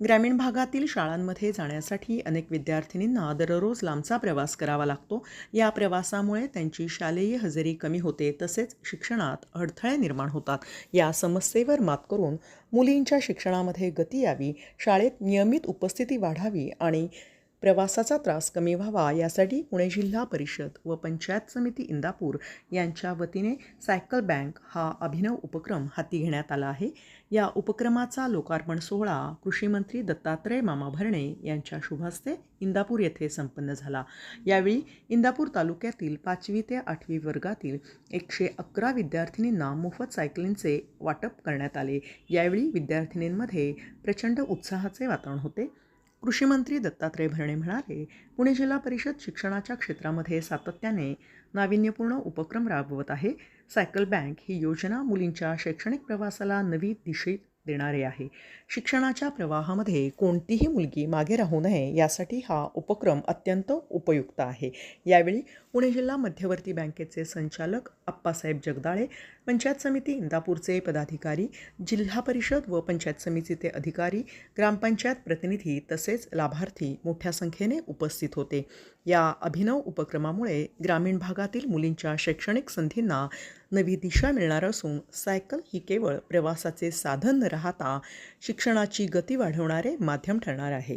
ग्रामीण भागातील शाळांमध्ये जाण्यासाठी अनेक विद्यार्थिनींना दररोज लांबचा प्रवास करावा लागतो. या प्रवासामुळे त्यांची शालेय हजेरी कमी होते तसेच शिक्षणात अडथळे निर्माण होतात. या समस्येवर मात करून मुलींच्या शिक्षणामध्ये गती यावी शाळेत नियमित उपस्थिती वाढावी आणि प्रवासाचा त्रास कमी व्हावा यासाठी पुणे जिल्हा परिषद व पंचायत समिती इंदापूर यांच्या वतीने सायकल बँक हा अभिनव उपक्रम हाती घेण्यात आला आहे. या उपक्रमाचा लोकार्पण सोहळा कृषीमंत्री दत्तात्रय मामा भरणे यांच्या शुभहस्ते इंदापूर येथे संपन्न झाला. यावेळी इंदापूर तालुक्यातील पाचवी ते आठवी वर्गातील एकशे अकरा विद्यार्थिनींना मोफत सायकलींचे वाटप करण्यात आले. यावेळी विद्यार्थिनींमध्ये प्रचंड उत्साहाचे वातावरण होते. कृषीमंत्री दत्तात्रय भरणे म्हणाले पुणे जिल्हा परिषद शिक्षणाच्या क्षेत्रामध्ये सातत्याने नाविन्यपूर्ण उपक्रम राबवत आहे. सायकल बँक ही योजना मुलींच्या शैक्षणिक प्रवासाला नवी दिशेत देणारे आहे. शिक्षणाच्या प्रवाहामध्ये कोणतीही मुलगी मागे राहू नये यासाठी हा उपक्रम अत्यंत उपयुक्त आहे. यावेळी पुणे जिल्हा मध्यवर्ती बँकेचे संचालक अप्पासाहेब जगदाळे पंचायत समिती इंदापूरचे पदाधिकारी जिल्हा परिषद व पंचायत समितीचे अधिकारी ग्रामपंचायत प्रतिनिधी तसेच लाभार्थी मोठ्या संख्येने उपस्थित होते. या अभिनव उपक्रमामुळे ग्रामीण भागातील मुलींच्या शैक्षणिक संधींना नवी दिशा मिळणार असून सायकल ही केवळ प्रवासाचे साधन न राहता शिक्षणाची गती वाढवणारे माध्यम ठरणार आहे.